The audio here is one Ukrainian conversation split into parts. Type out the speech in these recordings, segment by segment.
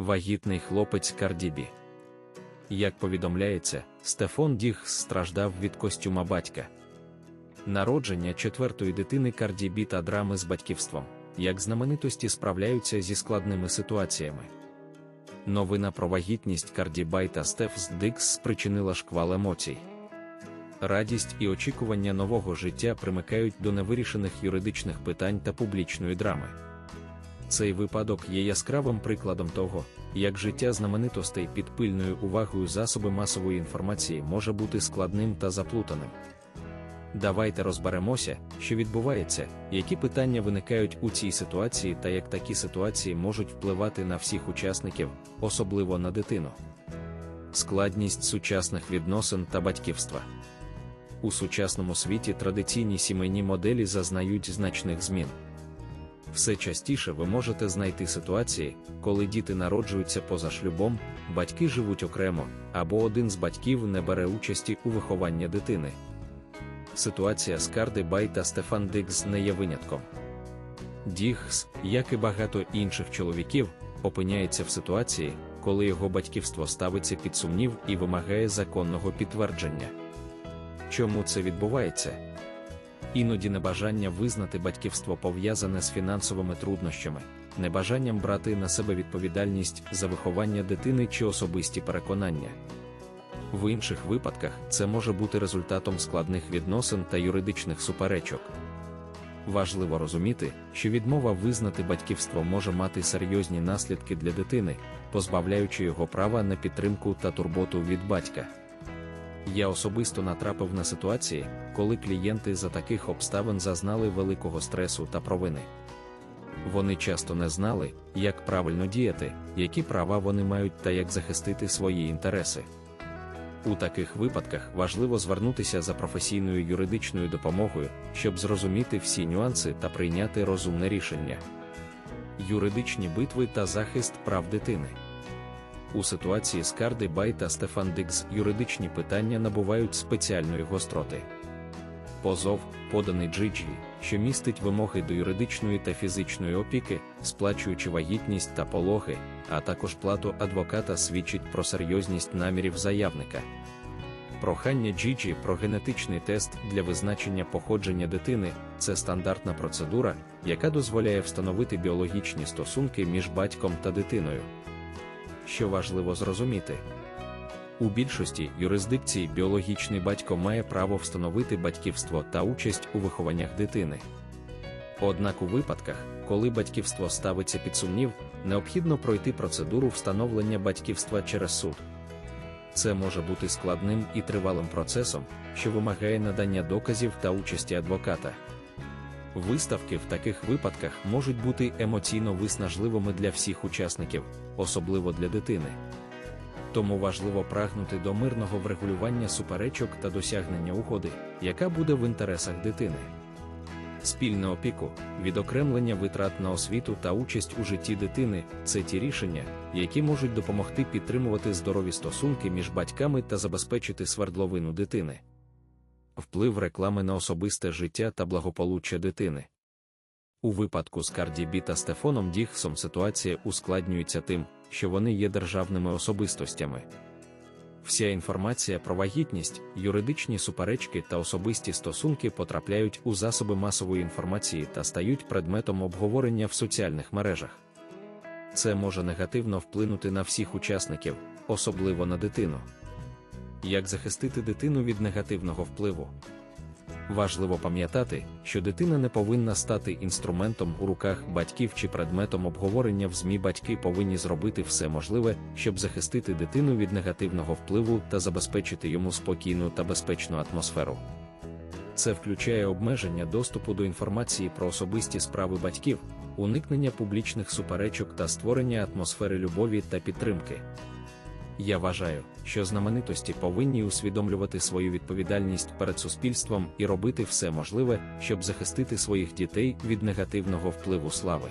Вагітний хлопець Кардібі. Як повідомляється, Стефон Дігс страждав від костюма батька. Народження четвертої дитини Кардібі та драми з батьківством, як знаменитості справляються зі складними ситуаціями. Новина про вагітність Кардібай та Стефс Дикс спричинила шквал емоцій. Радість і очікування нового життя примикають до невирішених юридичних питань та публічної драми. Цей випадок є яскравим прикладом того, як життя знаменитостей під пильною увагою засоби масової інформації може бути складним та заплутаним. Давайте розберемося, що відбувається, які питання виникають у цій ситуації та як такі ситуації можуть впливати на всіх учасників, особливо на дитину. Складність сучасних відносин та батьківства. У сучасному світі традиційні сімейні моделі зазнають значних змін. Все частіше ви можете знайти ситуації, коли діти народжуються поза шлюбом, батьки живуть окремо, або один з батьків не бере участі у вихованні дитини. Ситуація з Карди Бай та Стефан Дикс не є винятком. Дігс, як і багато інших чоловіків, опиняється в ситуації, коли його батьківство ставиться під сумнів і вимагає законного підтвердження. Чому це відбувається? Іноді небажання визнати батьківство пов'язане з фінансовими труднощами, небажанням брати на себе відповідальність за виховання дитини чи особисті переконання. В інших випадках це може бути результатом складних відносин та юридичних суперечок. Важливо розуміти, що відмова визнати батьківство може мати серйозні наслідки для дитини, позбавляючи його права на підтримку та турботу від батька. Я особисто натрапив на ситуації, коли клієнти за таких обставин зазнали великого стресу та провини. Вони часто не знали, як правильно діяти, які права вони мають та як захистити свої інтереси. У таких випадках важливо звернутися за професійною юридичною допомогою, щоб зрозуміти всі нюанси та прийняти розумне рішення. Юридичні битви та захист прав дитини. У ситуації з Карди Бай та Стефан Дикс юридичні питання набувають спеціальної гостроти. Позов, поданий Джиджі, що містить вимоги до юридичної та фізичної опіки, сплачуючи вагітність та пологи, а також плату адвоката свідчить про серйозність намірів заявника. Прохання Джиджі про генетичний тест для визначення походження дитини це стандартна процедура, яка дозволяє встановити біологічні стосунки між батьком та дитиною що важливо зрозуміти. У більшості юрисдикцій біологічний батько має право встановити батьківство та участь у вихованнях дитини. Однак у випадках, коли батьківство ставиться під сумнів, необхідно пройти процедуру встановлення батьківства через суд. Це може бути складним і тривалим процесом, що вимагає надання доказів та участі адвоката. Виставки в таких випадках можуть бути емоційно виснажливими для всіх учасників, особливо для дитини. Тому важливо прагнути до мирного врегулювання суперечок та досягнення угоди, яка буде в інтересах дитини. Спільне опіку, відокремлення витрат на освіту та участь у житті дитини це ті рішення, які можуть допомогти підтримувати здорові стосунки між батьками та забезпечити свердловину дитини вплив реклами на особисте життя та благополуччя дитини. У випадку з Карді Бі та Стефоном Діхсом ситуація ускладнюється тим, що вони є державними особистостями. Вся інформація про вагітність, юридичні суперечки та особисті стосунки потрапляють у засоби масової інформації та стають предметом обговорення в соціальних мережах. Це може негативно вплинути на всіх учасників, особливо на дитину. Як захистити дитину від негативного впливу? Важливо пам'ятати, що дитина не повинна стати інструментом у руках батьків чи предметом обговорення в ЗМІ. Батьки повинні зробити все можливе, щоб захистити дитину від негативного впливу та забезпечити йому спокійну та безпечну атмосферу. Це включає обмеження доступу до інформації про особисті справи батьків, уникнення публічних суперечок та створення атмосфери любові та підтримки. Я вважаю, що знаменитості повинні усвідомлювати свою відповідальність перед суспільством і робити все можливе, щоб захистити своїх дітей від негативного впливу слави.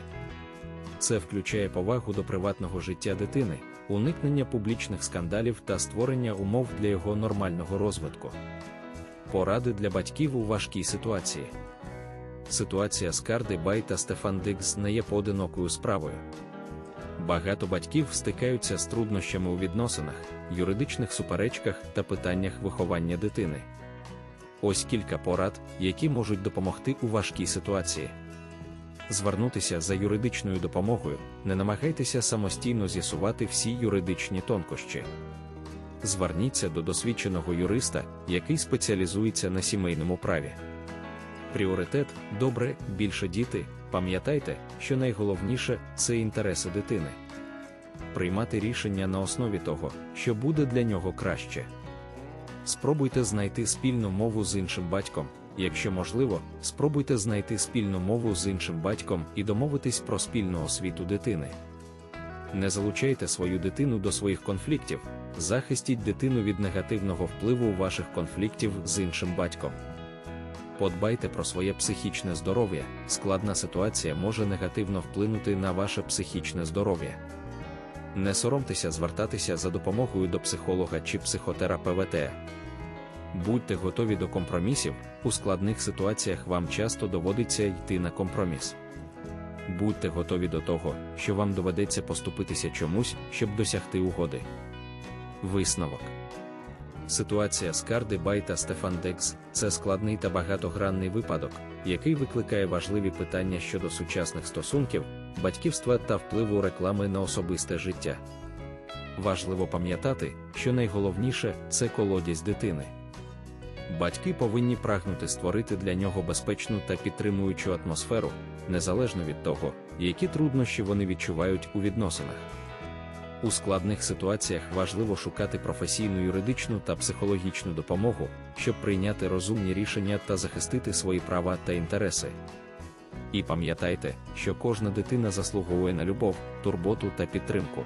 Це включає повагу до приватного життя дитини, уникнення публічних скандалів та створення умов для його нормального розвитку. Поради для батьків у важкій ситуації. Ситуація з Карди Бай та Стефан Дикс не є поодинокою справою Багато батьків стикаються з труднощами у відносинах, юридичних суперечках та питаннях виховання дитини. Ось кілька порад, які можуть допомогти у важкій ситуації. Звернутися за юридичною допомогою, не намагайтеся самостійно з'ясувати всі юридичні тонкощі. Зверніться до досвідченого юриста, який спеціалізується на сімейному праві. Пріоритет добре, більше діти. Пам'ятайте, що найголовніше це інтереси дитини. Приймати рішення на основі того, що буде для нього краще. Спробуйте знайти спільну мову з іншим батьком. Якщо можливо, спробуйте знайти спільну мову з іншим батьком і домовитись про спільну освіту дитини. Не залучайте свою дитину до своїх конфліктів, захистіть дитину від негативного впливу ваших конфліктів з іншим батьком. Подбайте про своє психічне здоров'я, складна ситуація може негативно вплинути на ваше психічне здоров'я. Не соромтеся звертатися за допомогою до психолога чи психотерапевта. Будьте готові до компромісів, у складних ситуаціях вам часто доводиться йти на компроміс. Будьте готові до того, що вам доведеться поступитися чомусь, щоб досягти угоди. Висновок Ситуація з Карди Бай та Стефан Декс це складний та багатогранний випадок, який викликає важливі питання щодо сучасних стосунків, батьківства та впливу реклами на особисте життя. Важливо пам'ятати, що найголовніше це колодязь дитини. Батьки повинні прагнути створити для нього безпечну та підтримуючу атмосферу, незалежно від того, які труднощі вони відчувають у відносинах. У складних ситуаціях важливо шукати професійну юридичну та психологічну допомогу, щоб прийняти розумні рішення та захистити свої права та інтереси. І пам'ятайте, що кожна дитина заслуговує на любов, турботу та підтримку.